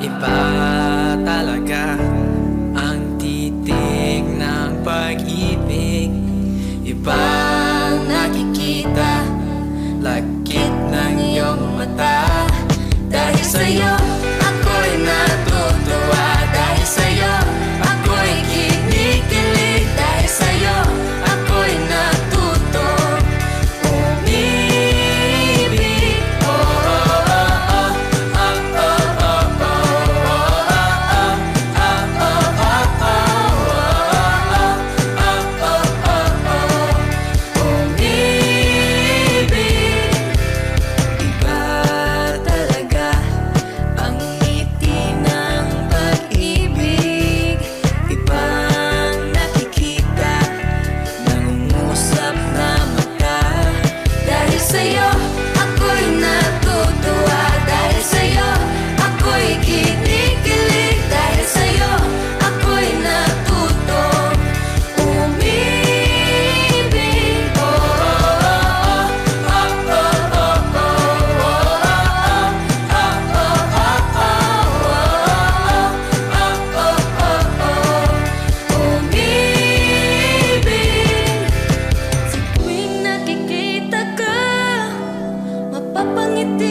Iba talaga ang titig ng pag-ibig. Ibang nakikita Lakit ng iyong mata. Dahil sa'yo